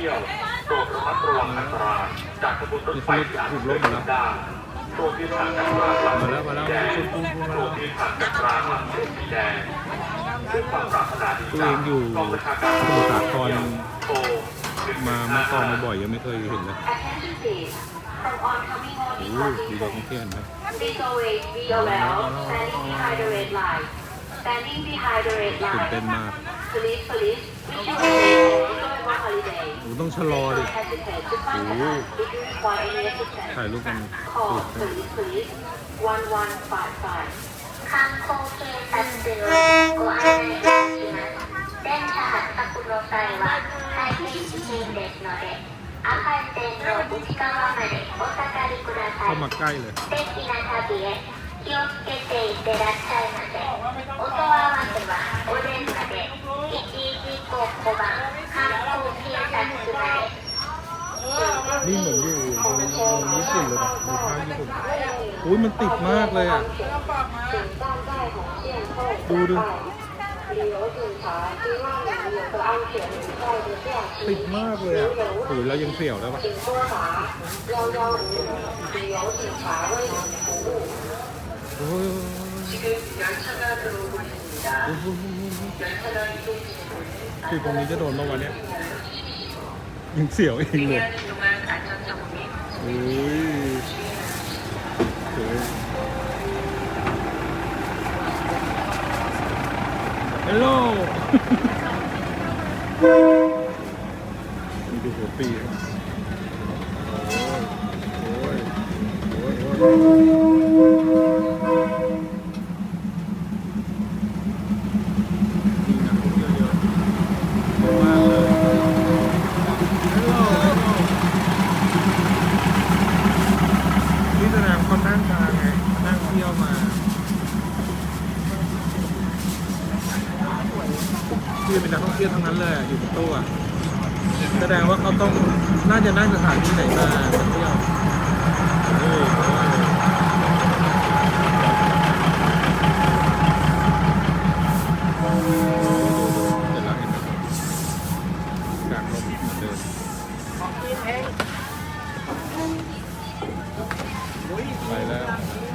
ที่ยวโปรดระมัดระวังอันตรายจากขบวนรถไฟที่อาจจะเกิดขึ้นได้โปรดยืนห่างจากรางหลังมาแล้วมาแดงคุณคุณคุณโปรมาดยืนห่างจากรางหลังสีแดงด้วยความปรารถนาดีตัวเองอยู่กองบัญชาการสมุทรสาครมามื่อก่อนมาบ่อยยังไม่เคยเห็นเลยโอ้ morning ดี party กเทียนนะ Standing behind the red line. Standing behind the red ตื่น line. police, ต้องชะลอดิโอ้โหถ่ายรูปกันส Call วยจัง police, police. 1155. คางโคเคตันเดือโกอาเนยาชิมเดนชาหัตตะคุโนไซวะไทเปอชิเชนเดสโนเดะอาคาเตนโนบุชิกาวามาเดะโอซาการิกุระไซเข้ามาใกล้เลย นี่เหมือนอยู่เมืองญี่ปุ่นเลยนะดูภาพญี่ปุ่นอุ้ยมันติดมากเลยอะ ดูดูติดมากเลยอะโอ้ยแล้วยังเสี่ยวแล้วปะโอ้ยคือตรงนี้จะโดนเมื่อวันเนี้ยยังเสี่ยวเองเลย อ้ยสวยฮัลโหลนี่ดูหัวปีครับโอ้ยโอ้ยโอ้ย นี่แสดงเขานั่งมาไงนั่งเที่ยวมาที่เป็นนักท่องเที่ยวทั้งนั้นเลยอยู่บนตู้อะแสดงว่าเขาต้องน่าจะนั่งสถานที่ไหนมาเที่ยวเฮ้ยเร็จแล้วเห็นไหมกลางลมเหมือนเดิม 唔系。